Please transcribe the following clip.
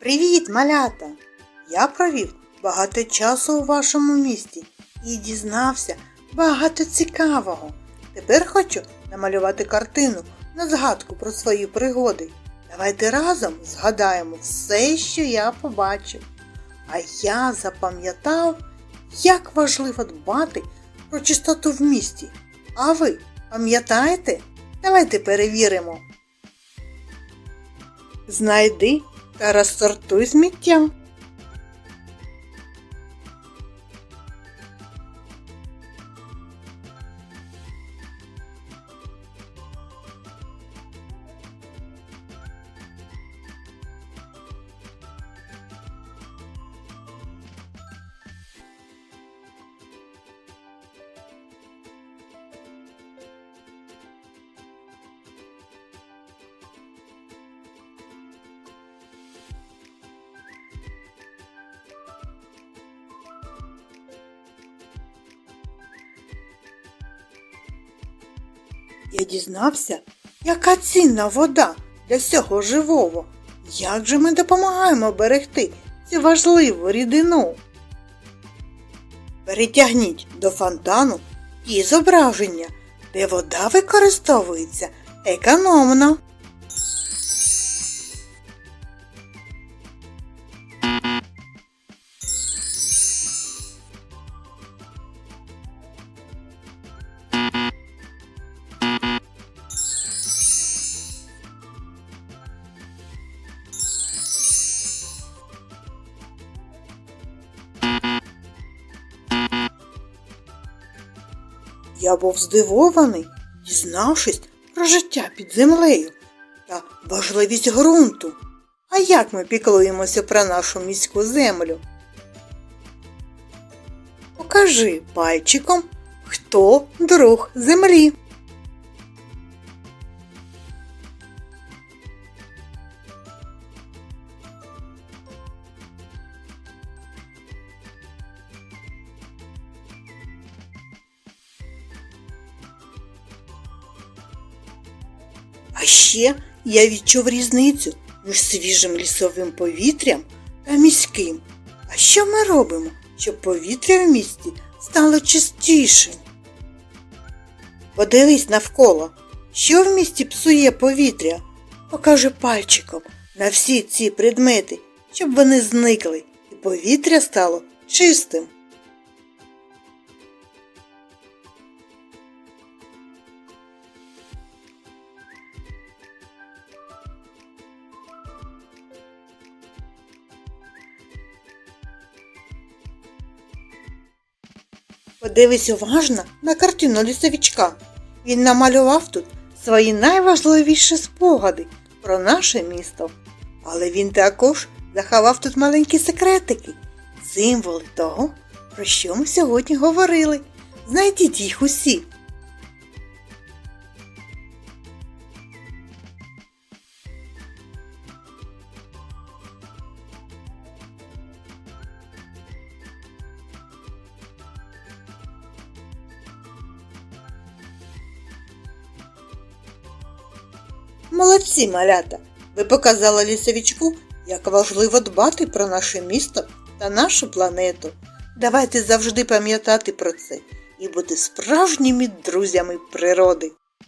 Привіт, малята! Я провів багато часу у вашому місті і дізнався багато цікавого. Тепер хочу намалювати картину на згадку про свої пригоди. Давайте разом згадаємо все, що я побачив. А я запам'ятав, як важливо дбати про чистоту в місті. А ви пам'ятаєте? Давайте перевіримо. Знайди та розсортуй сміття. Я дізнався, яка цінна вода для всього живого. Як же ми допомагаємо берегти цю важливу рідину? Перетягніть до фонтану ті зображення, де вода використовується економно. Я був здивований, дізнавшись про життя під землею та важливість ґрунту. А як ми піклуємося про нашу міську землю? Покажи пальчиком, хто друг землі. А ще я відчув різницю між свіжим лісовим повітрям та міським. А що ми робимо, щоб повітря в місті стало чистішим? Подивись навколо, що в місті псує повітря. Покажи пальчиком на всі ці предмети, щоб вони зникли і повітря стало чистим. Подивись уважно на картину лісовичка. Він намалював тут свої найважливіші спогади про наше місто. Але він також заховав тут маленькі секретики, символи того, про що ми сьогодні говорили. Знайдіть їх усі. Молодці, малята! Ви показали лісовічку, як важливо дбати про наше місто та нашу планету. Давайте завжди пам'ятати про це і бути справжніми друзями природи.